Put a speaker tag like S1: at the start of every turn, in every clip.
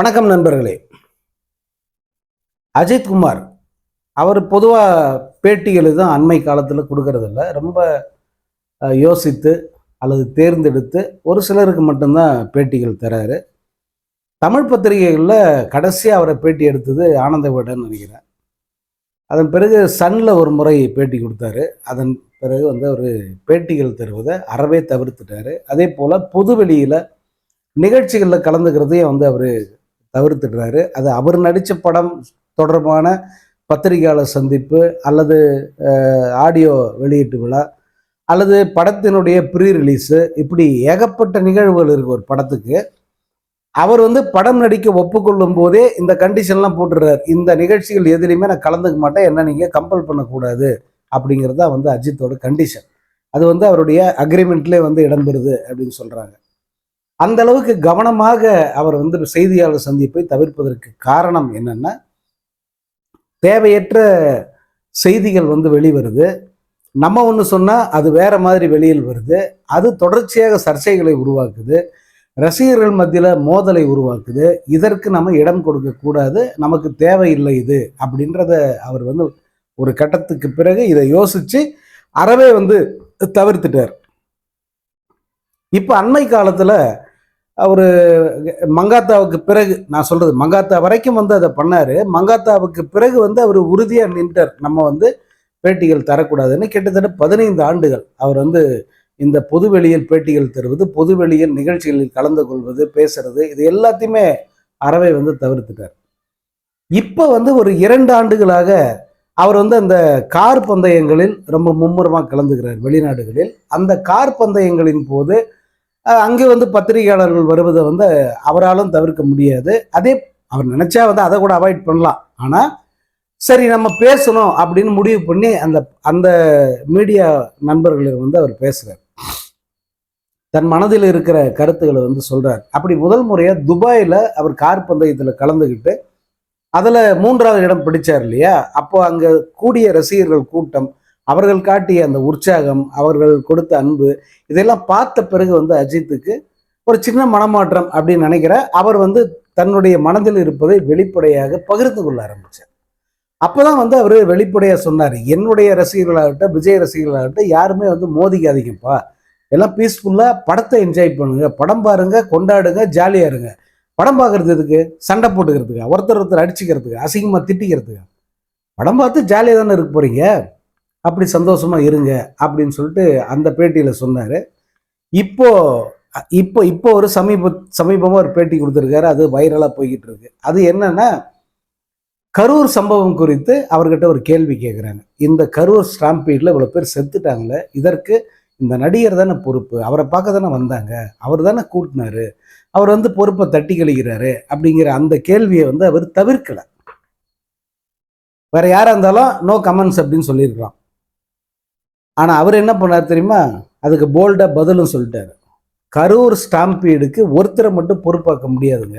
S1: வணக்கம் நண்பர்களே. அஜித்குமார் அவர் பொதுவாக பேட்டிகள் எதுவும் அண்மை காலத்தில் கொடுக்கறதில்ல. ரொம்ப யோசித்து அல்லது தேர்ந்தெடுத்து ஒரு சிலருக்கு மட்டும்தான் பேட்டிகள் தராரு. தமிழ் பத்திரிகைகளில் கடைசியாக அவரை பேட்டி எடுத்தது ஆனந்த விடன்னு நினைக்கிறேன். அதன் பிறகு சன்னில் ஒரு முறை பேட்டி கொடுத்தாரு. அதன் பிறகு வந்து அவர் பேட்டிகள் தருவதை அறவே தவிர்த்துட்டாரு. அதே போல் பொதுவெளியில் நிகழ்ச்சிகளில் கலந்துக்கிறதையும் வந்து அவர் தவிர்த்துடுறாரு. அது அவர் நடித்த படம் தொடர்பான பத்திரிகையாளர் சந்திப்பு அல்லது ஆடியோ வெளியீட்டு விழா அல்லது படத்தினுடைய ப்ரீ ரிலீஸு இப்படி ஏகப்பட்ட நிகழ்வுகள் இருக்கு ஒரு படத்துக்கு. அவர் வந்து படம் நடிக்க ஒப்புக்கொள்ளும் போதே இந்த கண்டிஷன்லாம் போட்டுடுறாரு. இந்த நிகழ்ச்சிகள் எதுலையுமே நான் கலந்துக்க மாட்டேன். என்ன நீங்கள் கம்பல் பண்ணக்கூடாது அப்படிங்கிறது தான் வந்து அஜித்தோட கண்டிஷன் அது வந்து அவருடைய அக்ரிமெண்ட்லேயே வந்து இடம்பெறுது அப்படின்னு சொல்கிறாங்க அந்த அளவுக்கு கவனமாக அவர் வந்து செய்தியாளர் சந்திப்பை தவிர்ப்பதற்கு காரணம் என்னன்னா தேவையற்ற செய்திகள் வந்து வெளிவருது. நம்ம ஒன்று சொன்னால் அது வேற மாதிரி வெளியில் வருது. அது தொடர்ச்சியாக சர்ச்சைகளை உருவாக்குது. ரசிகர்கள் மத்தியில் மோதலை உருவாக்குது. இதற்கு நம்ம இடம் கொடுக்கக்கூடாது நமக்கு தேவையில்லை இது அப்படின்றத அவர் வந்து ஒரு கட்டத்துக்கு பிறகு இதை யோசித்து அறவே வந்து தவிர்த்துட்டார். இப்போ அண்மை காலத்தில் அவர் மங்காத்தாவுக்கு பிறகு நான் சொல்றது மங்காத்தா வரைக்கும் வந்து அதை பண்ணாரு. மங்காத்தாவுக்கு பிறகு வந்து அவர் உறுதியாக நின்றார் நம்ம வந்து பேட்டிகள் தரக்கூடாதுன்னு கிட்டத்தட்ட பதினைந்து ஆண்டுகள் அவர் வந்து இந்த பொதுவெளியில் பேட்டிகள் தருவது பொதுவெளியில் நிகழ்ச்சிகளில் கலந்து கொள்வது பேசுறது இது எல்லாத்தையுமே அறவை வந்து தவிர்த்துட்டார். இப்போ வந்து ஒரு இரண்டு ஆண்டுகளாக அவர் வந்து அந்த கார் பந்தயங்களில் ரொம்ப மும்முரமாக கலந்துக்கிறார் வெளிநாடுகளில். அந்த கார் பந்தயங்களின் போது அங்கே வந்து பத்திரிகையாளர்கள் வருவதை வந்து அவராலும் தவிர்க்க முடியாது. அதே அவர் நினைச்சா வந்து அதை கூட அவாய்ட் பண்ணலாம். ஆனால் சரி நம்ம பேசணும் அப்படின்னு முடிவு பண்ணி அந்த அந்த மீடியா நண்பர்களை வந்து அவர் பேசுகிறார் தன் மனதில் இருக்கிற கருத்துக்களை வந்து சொல்கிறார் அப்படி முதல் முறையாக துபாயில அவர் கார் பந்தயத்துல கலந்துக்கிட்டு அதுல மூன்றாவது இடம் பிடிச்சார் இல்லையா? அப்போ அங்க கூடிய ரசிகர்கள் கூட்டம் அவர்கள் காட்டிய அந்த உற்சாகம் அவர்கள் கொடுத்த அன்பு இதெல்லாம் பார்த்த பிறகு வந்து அஜித்துக்கு ஒரு சின்ன மனமாற்றம் அப்படின்னு நினைக்கிற அவர் வந்து தன்னுடைய மனதில் இருப்பதை வெளிப்படையாக பகிர்ந்து கொள்ள ஆரம்பிச்சார். அப்போதான் வந்து அவர் வெளிப்படையாக சொன்னார் என்னுடைய ரசிகர்களாகட்டும் விஜய் ரசிகர்களாகட்டும் யாருமே வந்து மோதிக்காதீங்கப்பா. எல்லாம் பீஸ்ஃபுல்லாக படத்தை என்ஜாய் பண்ணுங்க படம் பாருங்க கொண்டாடுங்க ஜாலியாக இருங்க. படம் பார்க்கறது எதுக்கு? சண்டை போட்டுக்கிறதுக்கு? ஒருத்தர் ஒருத்தர் அடிச்சுக்கிறதுக்கு? அசிங்கமாக திட்டிக்கிறதுக்கு? படம் பார்த்து ஜாலியாக தானே இருக்க போகிறீங்க அப்படி சந்தோஷமாக இருங்க அப்படின்னு சொல்லிட்டு அந்த பேட்டியில் சொன்னார். இப்போ இப்போ இப்போ ஒரு சமீப சமீபமாக ஒரு பேட்டி கொடுத்துருக்காரு. அது வைரலாக போய்கிட்டு இருக்கு. அது என்னன்னா கரூர் சம்பவம் குறித்து அவர்கிட்ட ஒரு கேள்வி கேட்குறாங்க இந்த கரூர் ஸ்டாம்பீடில் இவ்வளோ பேர் செத்துட்டாங்களே இதற்கு இந்த நடிகர் தானே பொறுப்பு அவரை பார்க்க தானே வந்தாங்க அவர் தானே கூட்டினாரு அவர் வந்து பொறுப்பை தட்டி கழிக்கிறாரு அப்படிங்கிற அந்த கேள்வியை வந்து அவர் தவிர்க்கல. வேற யாராக இருந்தாலும் நோ கமெண்ட்ஸ் அப்படின்னு சொல்லியிருக்கலாம். ஆனால் அவர் என்ன பண்ணார் தெரியுமா? அதுக்கு போல்டாக பதிலும் சொல்லிட்டார். கரூர் ஸ்டாம்பீடுக்கு ஒருத்தரை மட்டும் பொறுப்பாக்க முடியாதுங்க.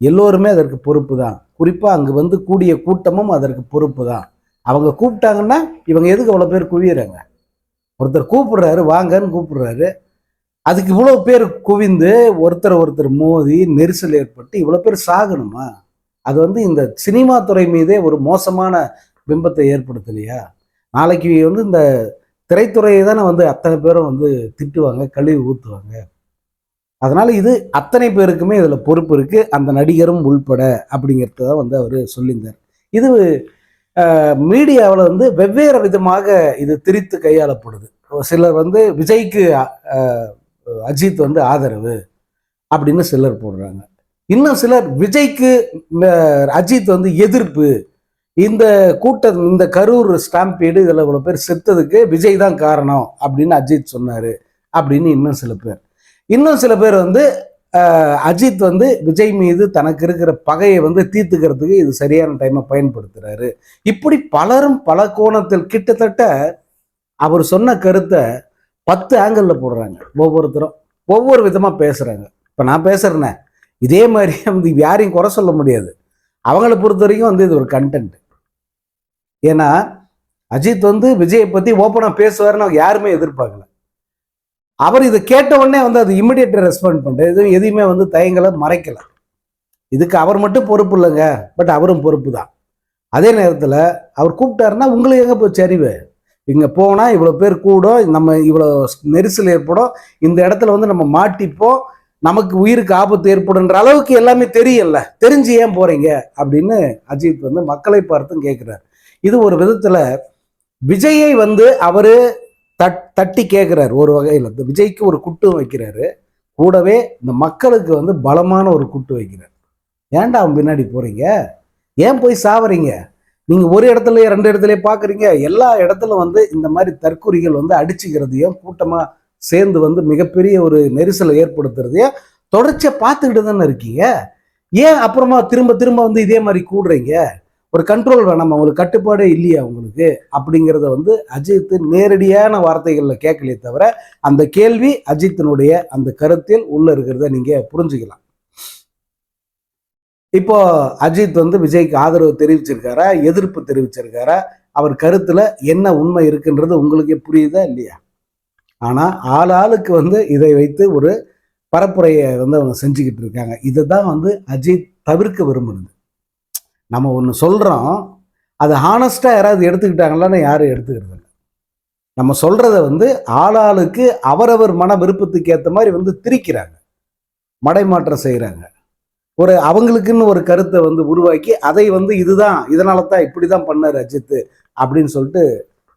S1: எல்லோருமே அதற்கு பொறுப்பு தான் குறிப்பாக அங்கே வந்து கூடிய கூட்டமும் அதற்கு பொறுப்பு தான் அவங்க கூப்பிட்டாங்கன்னா இவங்க எதுக்கு அவ்வளோ பேர் குவியறாங்க? ஒருத்தர் கூப்பிடுறாரு வாங்கன்னு கூப்பிடுறாரு. அதுக்கு இவ்வளோ பேர் குவிந்து ஒருத்தர் ஒருத்தர் மோதி நெரிசல் ஏற்பட்டு இவ்வளோ பேர் சாகணுமா? அது வந்து இந்த சினிமா துறை மீதே ஒரு மோசமான பிம்பத்தை ஏற்படுத்தலையா? நாளைக்கு வந்து இந்த திரைத்துறையை தானே வந்து அத்தனை பேரும் வந்து திட்டுவாங்க கழுவி ஊற்றுவாங்க அதனால் இது அத்தனை பேருக்குமே இதில் பொறுப்பு இருக்குது அந்த நடிகரும் உள்பட அப்படிங்கிறத தான் வந்து அவர் சொல்லியிருந்தார். இது மீடியாவில் வந்து வெவ்வேறு விதமாக இது திரித்து கையாளப்படுது. சிலர் வந்து விஜய்க்கு அஜித் வந்து ஆதரவு அப்படின்னு சிலர் போடுறாங்க. இன்னும் சிலர் விஜய்க்கு அஜித் வந்து எதிர்ப்பு இந்த கூட்டம் இந்த கரூர் ஸ்டாம்பீடு இதில் இவ்வளோ பேர் செத்ததுக்கு விஜய் தான் காரணம் அப்படின்னு அஜித் சொன்னார் அப்படின்னு இன்னும் சில பேர். இன்னும் சில பேர் வந்து அஜித் வந்து விஜய் மீது தனக்கு இருக்கிற பகையை வந்து தீர்த்துக்கிறதுக்கு இது சரியான டைமை பயன்படுத்துகிறாரு இப்படி பலரும் பல கோணத்தில் கிட்டத்தட்ட அவர் சொன்ன கருத்தை பத்து ஆங்கிளில் போடுறாங்க ஒவ்வொருத்தரும் ஒவ்வொரு விதமாக பேசுகிறாங்க இப்போ நான் பேசுகிறேனே இதே மாதிரி வந்து யாரையும் குறை சொல்ல முடியாது. அவங்கள பொறுத்த வரைக்கும் வந்து இது ஒரு கண்டென்ட் ஏன்னா அஜித் வந்து விஜயை பற்றி ஓப்பனாக பேசுவாருன்னு அவங்க யாருமே எதிர்பார்க்கல. அவர் இதை கேட்ட உடனே வந்து அது இமிடியேட் ரெஸ்பாண்ட் பண்ணிட்டு எதுவும் எதையுமே வந்து தயங்களை மறைக்கல. இதுக்கு அவர் மட்டும் பொறுப்பு இல்லைங்க. பட் அவரும் பொறுப்பு தான். அதே நேரத்தில் அவர் கூப்பிட்டாருன்னா உங்களுக்கு எங்கே போய் சரிவு இங்கே போனால் இவ்வளோ பேர் கூடும். நம்ம இவ்வளோ நெரிசல் ஏற்படும். இந்த இடத்துல வந்து நம்ம மாட்டிப்போம். நமக்கு உயிருக்கு ஆபத்து ஏற்படுன்ற அளவுக்கு எல்லாமே தெரியல தெரிஞ்சு ஏன் போறீங்க? அப்படின்னு அஜித் வந்து மக்களை பார்த்தும் கேட்குறாரு இது ஒரு விதத்துல விஜயை வந்து அவரு தட் தட்டி கேட்குறாரு ஒரு வகையில். இந்த விஜய்க்கு ஒரு குட்டு வைக்கிறாரு. கூடவே இந்த மக்களுக்கு வந்து பலமான ஒரு குட்டு வைக்கிறார். ஏன்டா அவன் பின்னாடி போறீங்க? ஏன் போய் சாவறீங்க? நீங்க ஒரு இடத்துலயே ரெண்டு இடத்துலயே பாக்குறீங்க. எல்லா இடத்துல வந்து இந்த மாதிரி தற்கொலைகள் வந்து அடிச்சுக்கிறதையும் கூட்டமா சேர்ந்து வந்து மிகப்பெரிய ஒரு நெரிசலை ஏற்படுத்துறதையும் தொடர்ச்சியா பார்த்துக்கிட்டு தானே இருக்கீங்க? ஏன் அப்புறமா திரும்ப திரும்ப வந்து இதே மாதிரி கூடுறீங்க? ஒரு கண்ட்ரோல் வேணாம். அவங்களுக்கு கட்டுப்பாடே இல்லையா உங்களுக்கு? அப்படிங்கிறத வந்து அஜித் நேரடியான வார்த்தைகளில் கேட்கலையே தவிர அந்த கேள்வி அஜித்தினுடைய அந்த கருத்தில் உள்ள இருக்கிறத நீங்கள் புரிஞ்சுக்கலாம். இப்போ அஜித் வந்து விஜய்க்கு ஆதரவு தெரிவிச்சிருக்காரா? எதிர்ப்பு தெரிவிச்சிருக்காரா? அவர் கருத்தில் என்ன உண்மை இருக்குன்றது உங்களுக்கே புரியுதா இல்லையா? ஆனால் ஆள் ஆளுக்கு வந்து இதை வைத்து ஒரு பரப்புரையை வந்து அவங்க செஞ்சுக்கிட்டு இருக்காங்க. இதை தான் வந்து அஜித் தவிர்க்க விரும்புனது. நம்ம ஒன்று சொல்கிறோம் அது ஹானஸ்ட்டாக யாராவது எடுத்துக்கிட்டாங்களான்னு யாரும் எடுத்துக்கிறது இல்லை நம்ம சொல்கிறத வந்து ஆளாளுக்கு அவரவர் மன விருப்பத்துக்கு ஏற்ற மாதிரி வந்து திரிக்கிறாங்க. மடைமாற்றம் செய்கிறாங்க ஒரு அவங்களுக்குன்னு ஒரு கருத்தை வந்து உருவாக்கி அதை வந்து இதுதான் இதனால தான் இப்படி தான் பண்ணார் அஜித் அப்படின்னு சொல்லிட்டு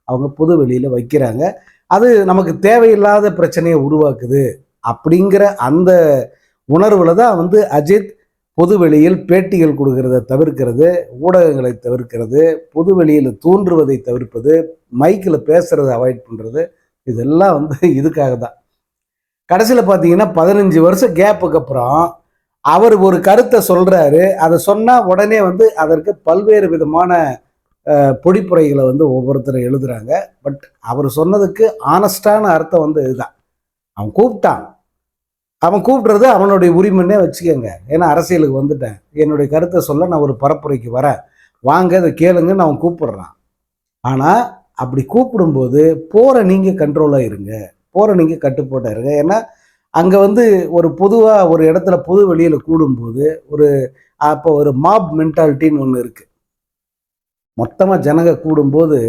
S1: அவங்க பொது வெளியில் வைக்கிறாங்க. அது நமக்கு தேவையில்லாத பிரச்சனையை உருவாக்குது அப்படிங்கிற அந்த உணர்வில் தான் வந்து அஜித் பொதுவெளியில் பேட்டிகள் கொடுக்கறத தவிர்க்கிறது ஊடகங்களை தவிர்க்கிறது பொதுவெளியில் தோன்றுவதை தவிர்ப்பது மைக்கில் பேசுறதை அவாய்ட் பண்ணுறது இதெல்லாம் வந்து இதுக்காக தான் கடைசியில் பார்த்தீங்கன்னா பதினஞ்சு வருஷம் கேப்புக்கு அப்புறம் அவர் ஒரு கருத்தை சொல்கிறாரு அதை சொன்னால் உடனே வந்து அதற்கு பல்வேறு விதமான பொடிப்புரைகளை வந்து ஒவ்வொருத்தரும் எழுதுகிறாங்க பட் அவர் சொன்னதுக்கு ஆனஸ்டான அர்த்தம் வந்து இதுதான். அவன் கூப்பிட்டான். அவன் கூப்பிடுறது அவனுடைய உரிமைன்னே வச்சுக்கோங்க. ஏன்னா அரசியலுக்கு வந்துட்டேன். என்னுடைய கருத்தை சொல்ல நான் ஒரு பரப்புரைக்கு வரேன். வாங்க அதை கேளுங்கன்னு அவன் கூப்பிடுறான். ஆனால் அப்படி கூப்பிடும்போது போகிற நீங்கள் கண்ட்ரோலாக இருங்க. போகிற நீங்கள் கட்டுப்பாட்டாக இருங்க. ஏன்னா அங்கே வந்து ஒரு பொதுவாக ஒரு இடத்துல பொது வெளியில் கூடும்போது ஒரு அப்போ ஒரு மாப் மென்டாலிட்டின்னு ஒன்று இருக்குது மொத்தமாக ஜனங்க கூடும்போது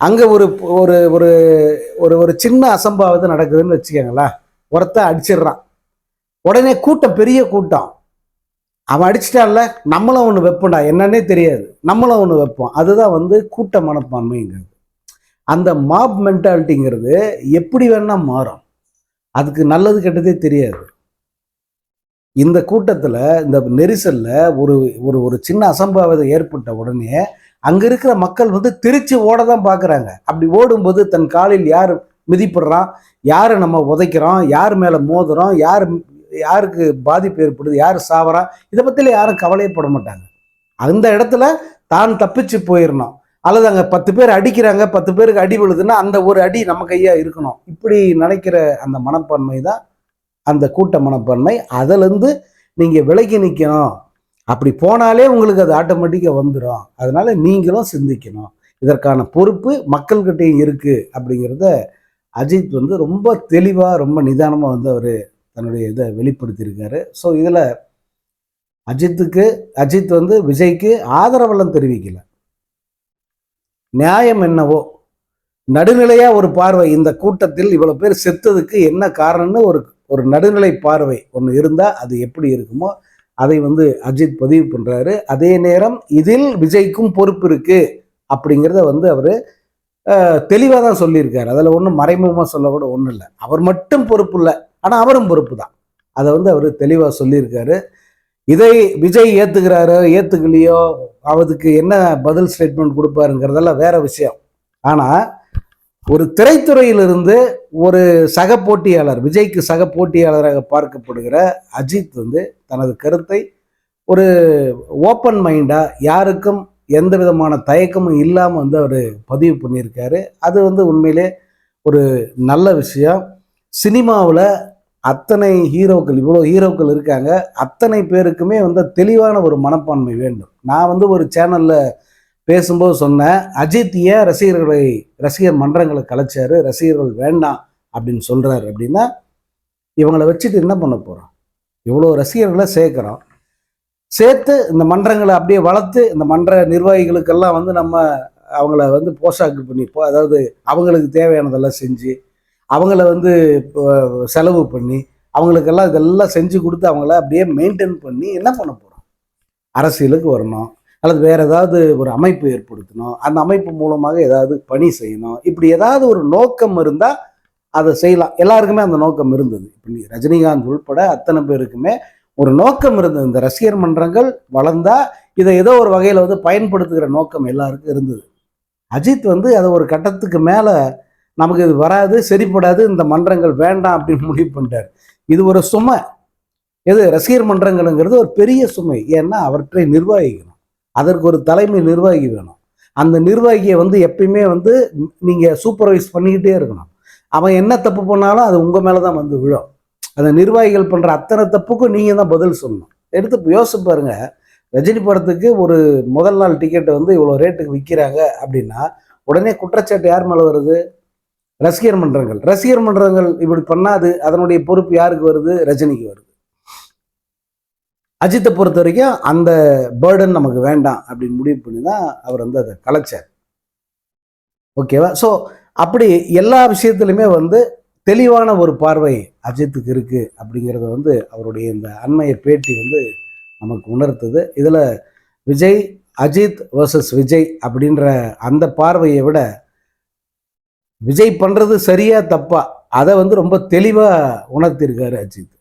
S1: அங்கே ஒரு ஒரு ஒரு ஒரு ஒரு சின்ன அசம்பாவிதம் நடக்குதுன்னு வச்சுக்கோங்களேன். ஒருத்தன் அடிச்சிடுறான். உடனே கூட்டம் பெரிய கூட்டம். அவன் அடிச்சிட்டான்ல நம்மளும் ஒன்று வைப்போம்டா என்னன்னே தெரியாது. நம்மளும் ஒன்று வைப்போம். அதுதான் வந்து கூட்ட மனப்பான்மைங்கிறது. அந்த மாப் மென்டாலிட்டிங்கிறது எப்படி வேணால் மாறும். அதுக்கு நல்லது கெட்டதே தெரியாது. இந்த கூட்டத்தில் இந்த நெரிசலில் ஒரு ஒரு ஒரு சின்ன அசம்பாவிதம் ஏற்பட்ட உடனே அங்கே இருக்கிற மக்கள் வந்து திருச்சி ஓட தான் பார்க்குறாங்க அப்படி ஓடும்போது தன் காலில் யார் மிதிப்படுறான் யாரை நம்ம உதைக்கிறோம் யார் மேலே மோதுறோம் யார் யாருக்கு பாதிப்பு ஏற்படுது யார் சாவறா இதை பற்றில யாரும் கவலையப்பட மாட்டாங்க. அந்த இடத்துல தான் தப்பிச்சு போயிடணும் அல்லது அங்கே பத்து பேர் அடிக்கிறாங்க பத்து பேருக்கு அடி விழுதுன்னா அந்த ஒரு அடி நம்ம கையாக இருக்கணும். இப்படி நினைக்கிற அந்த மனப்பான்மை தான் அந்த கூட்ட மனப்பான்மை. அதிலேருந்து நீங்கள் விலகி நிற்கணும் அப்படி போனாலே உங்களுக்கு அது ஆட்டோமேட்டிக்காக வந்துடும் அதனால நீங்களும் சிந்திக்கணும். இதற்கான பொறுப்பு மக்கள்கிட்டையும் இருக்குது அப்படிங்கிறத அஜித் வந்து ரொம்ப தெளிவாக ரொம்ப நிதானமாக வந்து அவர் தன்னுடைய இதை வெளிப்படுத்தியிருக்காரு. ஸோ இதில் அஜித்துக்கு அஜித் வந்து விஜய்க்கு ஆதரவெல்லாம் தெரிவிக்கல. நியாயம் என்னவோ நடுநிலையாக ஒரு பார்வை இந்த கூட்டத்தில் இவ்வளோ பேர் செத்ததுக்கு என்ன காரணம்னு ஒரு ஒரு நடுநிலை பார்வை ஒன்று இருந்தால் அது எப்படி இருக்குமோ அதை வந்து அஜித் பதிவு பண்ணுறாரு அதே நேரம் இதில் விஜய்க்கும் பொறுப்பு இருக்குது அப்படிங்கிறத வந்து அவர் தெளிவாக தான் சொல்லியிருக்காரு. அதில் ஒன்றும் மறைமுகமாக சொல்ல கூட ஒன்றும் இல்லை. அவர் மட்டும் பொறுப்பு இல்லை. ஆனால் அவரும் பொறுப்பு தான். அதை வந்து அவர் தெளிவாக சொல்லியிருக்காரு. இதை விஜய் ஏற்றுக்கிறாரோ ஏற்றுக்கலையோ அவருக்கு என்ன பதில் ஸ்டேட்மெண்ட் கொடுப்பாருங்கிறதெல்லாம் வேற விஷயம். ஆனால் ஒரு திரைத்துறையிலிருந்து ஒரு சக போட்டியாளர் விஜய்க்கு சக போட்டியாளராக பார்க்கப்படுகிற அஜித் வந்து தனது கருத்தை ஒரு ஓப்பன் மைண்டாக யாருக்கும் எந்த விதமான தயக்கமும் இல்லாமல் வந்து அவர் பதிவு பண்ணியிருக்காரு. அது வந்து உண்மையிலே ஒரு நல்ல விஷயம். சினிமாவில் அத்தனை ஹீரோக்கள் இவ்வளோ ஹீரோக்கள் இருக்காங்க. அத்தனை பேருக்குமே வந்து தெளிவான ஒரு மனப்பான்மை வேண்டும். நான் வந்து ஒரு சேனலில் பேசும்போது சொன்னேன் அஜித் ஏன் ரசிகர்களை ரசிகர் மன்றங்களை கலைச்சாரு? ரசிகர்கள் வேண்டாம் அப்படின்னு சொல்கிறாரு அப்படின்னா இவங்களை வச்சுட்டு என்ன பண்ண போகிறோம் இவ்வளோ ரசிகர்களை சேர்க்குறோம். சேர்த்து இந்த மன்றங்களை அப்படியே வளர்த்து இந்த மன்ற நிர்வாகிகளுக்கெல்லாம் வந்து நம்ம அவங்கள வந்து போஷாக்கு பண்ணி அதாவது அவங்களுக்கு தேவையானதெல்லாம் செஞ்சு அவங்கள வந்து செலவு பண்ணி அவங்களுக்கெல்லாம் இதெல்லாம் செஞ்சு கொடுத்து அவங்கள அப்படியே மெயின்டைன் பண்ணி என்ன பண்ண போகிறோம் அரசியலுக்கு வரணும். அல்லது வேற ஏதாவது ஒரு அமைப்பு ஏற்படுத்தணும். அந்த அமைப்பு மூலமாக ஏதாவது பணி செய்யணும். இப்படி ஏதாவது ஒரு நோக்கம் இருந்தால் அதை செய்யலாம். எல்லாருக்குமே அந்த நோக்கம் இருந்தது. இப்போ ரஜினிகாந்த் உள்பட அத்தனை பேருக்குமே ஒரு நோக்கம் இருந்தது. இந்த ரசிகர் மன்றங்கள் வளர்ந்தா இதை ஏதோ ஒரு வகையில் வந்து பயன்படுத்துகிற நோக்கம் எல்லாருக்கும் இருந்தது. அஜித் வந்து அதை ஒரு கட்டத்துக்கு மேலே நமக்கு இது வராது சரிப்படாது இந்த மன்றங்கள் வேண்டாம் அப்படின்னு முடிவு பண்ணிட்டார். இது ஒரு சுமை. எது? ரசிகர் மன்றங்கள்ங்கிறது ஒரு பெரிய சுமை. ஏன்னா அவற்றை நிர்வகிக்கணும். அதற்கு ஒரு தலைமை நிர்வாகி வேணும். அந்த நிர்வாகியை வந்து எப்பயுமே வந்து நீங்கள் சூப்பர்வைஸ் பண்ணிக்கிட்டே இருக்கணும். அவன் என்ன தப்பு பண்ணாலும் அது உங்கள் மேலே தான் வந்து விழும். அந்த நிர்வாகிகள் பண்ணுற அத்தனை தப்புக்கும் நீங்கள் தான் பதில் சொல்லணும். எடுத்து யோசிச்சு பாருங்க. ரஜினி படத்துக்கு ஒரு முதல் நாள் டிக்கெட்டை வந்து இவ்வளோ ரேட்டுக்கு விற்கிறாங்க அப்படின்னா உடனே குற்றச்சாட்டு யார் மேலே வருது? ரசிகர் மன்றங்கள். ரசிகர் மன்றங்கள் இப்படி பண்ணாது அதனுடைய பொறுப்பு யாருக்கு வருது? ரஜினிக்கு வருது. அஜித்தை பொறுத்த வரைக்கும் அந்த பேர்டன் நமக்கு வேண்டாம் அப்படின்னு முடிவு பண்ணி தான் அவர் வந்து அதை கலைச்சார். ஓகேவா? ஸோ அப்படி எல்லா விஷயத்துலையுமே வந்து தெளிவான ஒரு பார்வை அஜித்துக்கு இருக்கு அப்படிங்கிறத வந்து அவருடைய இந்த அண்மைய பேட்டி வந்து நமக்கு உணர்த்துது. இதில் விஜய் அஜித் வர்சஸ் விஜய் அப்படின்ற அந்த பார்வையை விட விஜய் பண்ணுறது சரியா தப்பா அதை வந்து ரொம்ப தெளிவாக உணர்த்தியிருக்காரு அஜித்.